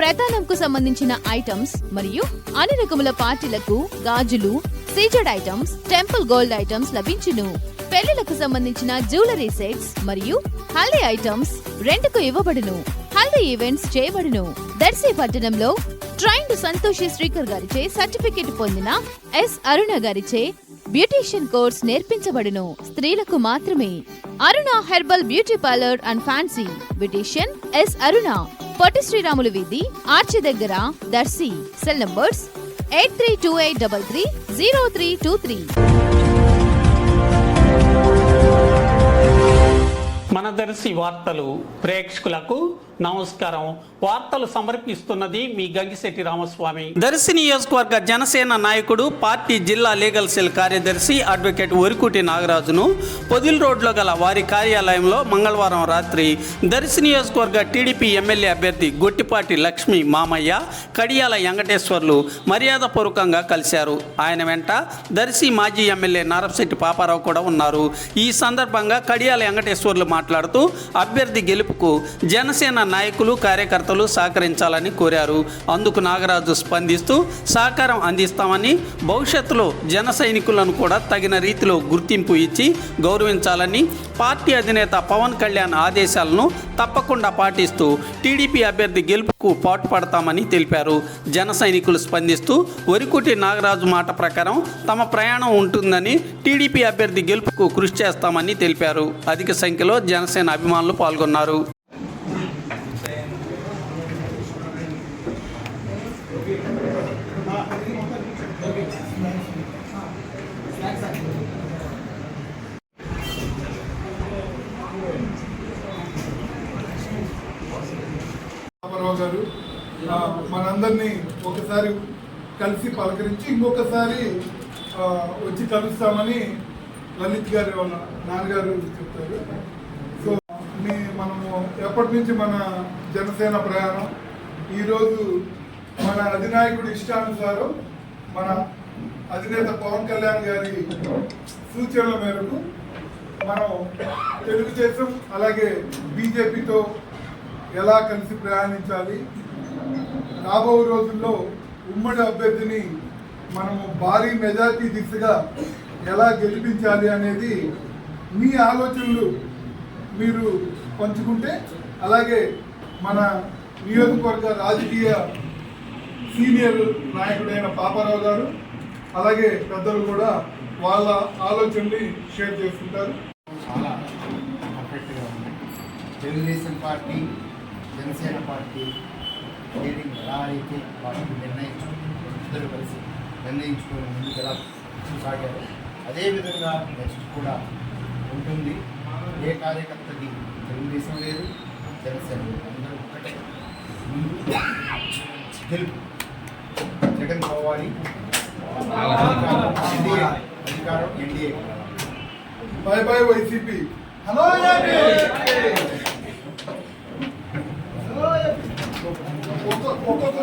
ప్రధానంకు సంబంధించిన ఐటమ్స్ మరియు అన్ని రకముల పార్టీలకు గాజులు CZ items temple gold items లభించును. పెళ్ళిలకు సంబంధించిన జ్యువెలరీ సెట్స్ మరియు హల్దీ ఐటమ్స్ రెంట్కు ఇవ్వబడును. హల్దీ ఈవెంట్స్ చేయబడును. దర్శి పట్టణంలో ట్రైన్డ్ సంతోషి శ్రీకర్ గారిచే సర్టిఫికేట్ పొందిన ఎస్ అరుణ గారిచే బ్యూటీషియన్ కోర్స్ నేర్పించబడును. స్త్రీలకు మాత్రమే. Aruna herbal beauty parlour and fancy. Beautician S Aruna. Potti Sriramulu వీధి ఆర్చి దగ్గర Darsi. Cell numbers eight three two eight double three zero three two three. మన దర్శి వార్తలు ప్రేక్షకులకు నమస్కారం. వార్తలు సమర్పిస్తున్నది మీ గంగిశెట్టి రామస్వామి. దర్శి నియోజకవర్గ జనసేన నాయకుడు పార్టీ జిల్లా లీగల్ సెల్ కార్యదర్శి అడ్వకేట్ ఒరికుటి నాగరాజును పొదిల్ రోడ్లో గల వారి కార్యాలయంలో మంగళవారం రాత్రి దర్శి నియోజకవర్గ టీడీపీ ఎమ్మెల్యే అభ్యర్థి గొట్టిపాటి లక్ష్మి మామయ్య కడియాల వెంకటేశ్వర్లు మర్యాదపూర్వకంగా కలిశారు. ఆయన వెంట దర్శి మాజీ ఎమ్మెల్యే నారపశెట్టి పాపారావు కూడా ఉన్నారు. ఈ సందర్భంగా కడియాల వెంకటేశ్వర్లు మాట్లాడుతూ అభ్యర్థి గెలుపుకు జనసేన నాయకులు కార్యకర్తలు సహకరించాలని కోరారు. అందుకు నాగరాజు స్పందిస్తూ సహకారం అందిస్తామని భవిష్యత్తులో జన సైనికులను కూడా తగిన రీతిలో గుర్తింపు ఇచ్చి గౌరవించాలని పార్టీ అధినేత పవన్ కళ్యాణ్ ఆదేశాలను తప్పకుండా పాటిస్తూ టీడీపీ అభ్యర్థి గెలుపుకు పాటుపడతామని తెలిపారు. జన సైనికులు స్పందిస్తూ వరికుటి నాగరాజు మాట ప్రకారం తమ ప్రయాణం ఉంటుందని టీడీపీ అభ్యర్థి గెలుపుకు కృషి చేస్తామని తెలిపారు. అధిక సంఖ్యలో జనసేన అభిమానులు పాల్గొన్నారు. రామారావు గారు మనందరినీ ఒకసారి కలిసి పలకరించి ఇంకొకసారి వచ్చి కలుస్తామని లలిత్ గారి వాళ్ళ నాన్నగారు చెప్తారు. సో మీ మనము ఎప్పటి నుంచి మన జనసేన ప్రయాణం? ఈరోజు మన అధినాయకుడి ఇష్టానుసారం మన అధినేత పవన్ కళ్యాణ్ గారి సూచనల మేరకు మనం తెలుగుదేశం అలాగే బీజేపీతో ఎలా కలిసి ప్రయాణించాలి? రాబో రోజుల్లో ఉమ్మడి అభ్యర్థిని మనము భారీ మెజార్టీ దిశగా ఎలా గెలిపించాలి అనేది మీ ఆలోచనలు మీరు పంచుకుంటే అలాగే మన నియోజకవర్గ రాజకీయ సీనియర్ నాయకుడైన పాపారావు గారు అలాగే పెద్దలు కూడా వాళ్ళ ఆలోచనని షేర్ చేసుకుంటారు. చాలా పర్ఫెక్ట్గా ఉంది. Telugu Desam party Janasena party meeting ఎలా అయితే వాటిని నిర్ణయించు ఇద్దరు కలిసి నిర్ణయించుకొని ముందుకు ఎలా సాగారు అదేవిధంగా నెక్స్ట్ కూడా ఉంటుంది. ఏ కార్యకర్తకి తెలుగుదేశం లేదు జనసేన లేదు. అందరూ ఒక్కటే. గెలుపు జగన్ పోవాలి అధికారం ఎన్డీఏ అధికారం NDA bye bye YCP hello ఒక్కొక్క